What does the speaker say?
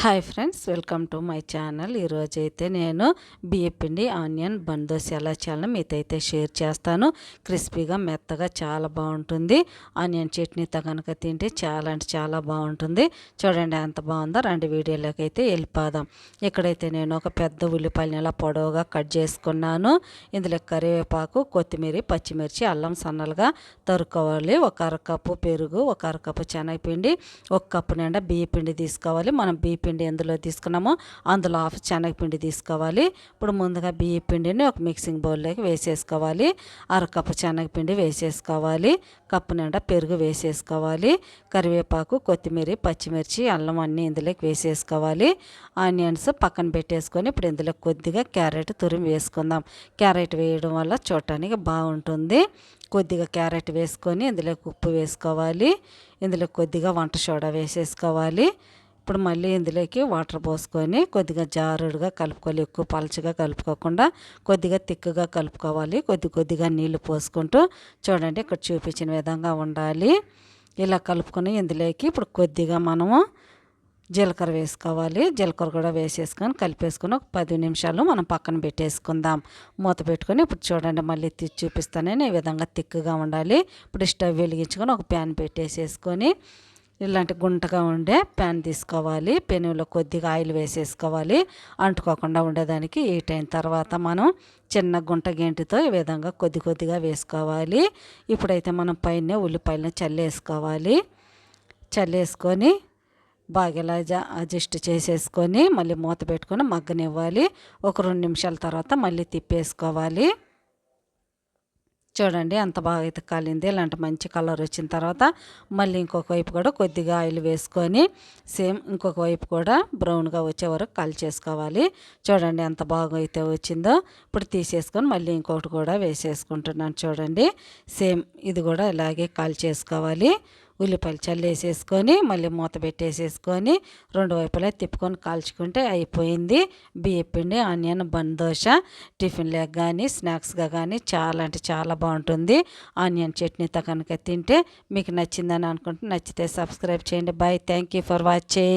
Hi friends welcome to my channel. ఈరోజు అయితే నేను బియ్యపిండి ఆనియన్ బందోసి ఎలా చేయాలని మీతో అయితే షేర్ చేస్తాను. క్రిస్పీగా మెత్తగా చాలా బాగుంటుంది. ఆనియన్ చట్నీతో కనుక తింటే చాలా అంటే చాలా బాగుంటుంది. చూడండి ఎంత బాగుందో రెండు వీడియోలోకి అయితే వెళ్ళిపోదాం. ఇక్కడైతే నేను ఒక పెద్ద ఉల్లిపాయలు ఇలా పొడవుగా కట్ చేసుకున్నాను. ఇందులో కరివేపాకు కొత్తిమీర పచ్చిమిర్చి అల్లం సన్నలుగా తరుక్కోవాలి. ఒక అరకప్పు పెరుగు ఒక అరకప్పు శనగపిండి ఒక కప్పు నిండా బియ్యపిండి తీసుకోవాలి. మనం బియ్య పిండి ఎందులో తీసుకున్నామో అందులో హాఫ్ శనగపిండి తీసుకోవాలి. ఇప్పుడు ముందుగా బియ్య పిండిని ఒక మిక్సింగ్ బౌల్లోకి వేసేసుకోవాలి. అరకప్పు శనగపిండి వేసేసుకోవాలి. కప్పు నిండా పెరుగు వేసేసుకోవాలి. కరివేపాకు కొత్తిమీర పచ్చిమిర్చి అల్లం అన్నీ ఇందులోకి వేసేసుకోవాలి. ఆనియన్స్ పక్కన పెట్టేసుకొని ఇప్పుడు ఇందులో కొద్దిగా క్యారెట్ తురిమి వేసుకుందాం. క్యారెట్ వేయడం వల్ల చూడటానికి బాగుంటుంది. కొద్దిగా క్యారెట్ వేసుకొని ఇందులోకి ఉప్పు వేసుకోవాలి. ఇందులో కొద్దిగా వంట సోడా వేసేసుకోవాలి. ఇప్పుడు మళ్ళీ ఇందులోకి వాటర్ పోసుకొని కొద్దిగా జారుడుగా కలుపుకోవాలి. ఎక్కువ పలచగా కలుపుకోకుండా కొద్దిగా తిక్కుగా కలుపుకోవాలి. కొద్ది కొద్దిగా నీళ్ళు పోసుకుంటూ చూడండి ఇక్కడ చూపించిన విధంగా ఉండాలి. ఇలా కలుపుకొని ఇందులోకి ఇప్పుడు కొద్దిగా మనము జీలకర్ర వేసుకోవాలి. జీలకర్ర కూడా వేసేసుకొని కలిపేసుకొని ఒక పది నిమిషాలు మనం పక్కన పెట్టేసుకుందాం. మూత పెట్టుకొని ఇప్పుడు చూడండి మళ్ళీ చూపిస్తానని ఈ విధంగా తిక్కుగా ఉండాలి. ఇప్పుడు స్టవ్ వెలిగించుకొని ఒక ప్యాన్ పెట్టేసేసుకొని ఇలాంటి గుంటగా ఉండే పెన్ తీసుకోవాలి. పెనులో కొద్దిగా ఆయిల్ వేసేసుకోవాలి. అంటుకోకుండా ఉండేదానికి హీట్ అయిన తర్వాత మనం చిన్న గుంట గెంటితో ఈ విధంగా కొద్ది కొద్దిగా వేసుకోవాలి. ఇప్పుడైతే మనం పైన ఉల్లిపాయలను చల్లేసుకోవాలి. చల్లేసుకొని బాగా ఇలా అడ్జస్ట్ చేసేసుకొని మళ్ళీ మూత పెట్టుకొని మగ్గనివ్వాలి. ఒక రెండు నిమిషాల తర్వాత మళ్ళీ తిప్పేసుకోవాలి. చూడండి అంత బాగా అయితే కాలింది ఇలాంటి మంచి కలర్ వచ్చిన తర్వాత మళ్ళీ ఇంకొక వైపు కూడా కొద్దిగా ఆయిల్ వేసుకొని సేమ్ ఇంకొక వైపు కూడా బ్రౌన్గా వచ్చే వరకు కాల్ చేసుకోవాలి. చూడండి ఎంత బాగా అయితే వచ్చిందో. ఇప్పుడు తీసేసుకొని మళ్ళీ ఇంకొకటి కూడా వేసేసుకుంటున్నాను చూడండి. సేమ్ ఇది కూడా ఇలాగే కాల్ చేసుకోవాలి. ఉల్లిపాయలు చల్లేసేసుకొని మళ్ళీ మూత పెట్టేసేసుకొని రెండు వైపులా తిప్పుకొని కాల్చుకుంటే అయిపోయింది. బియ్యపిండి ఆనియన్ బన్ దోశ టిఫిన్లకు కానీ స్నాక్స్గా కానీ చాలా అంటే చాలా బాగుంటుంది. ఆనియన్ చట్నీతో కనుక తింటే మీకు నచ్చిందని అనుకుంటే నచ్చితే సబ్స్క్రైబ్ చేయండి. బాయ్. Thank for watching.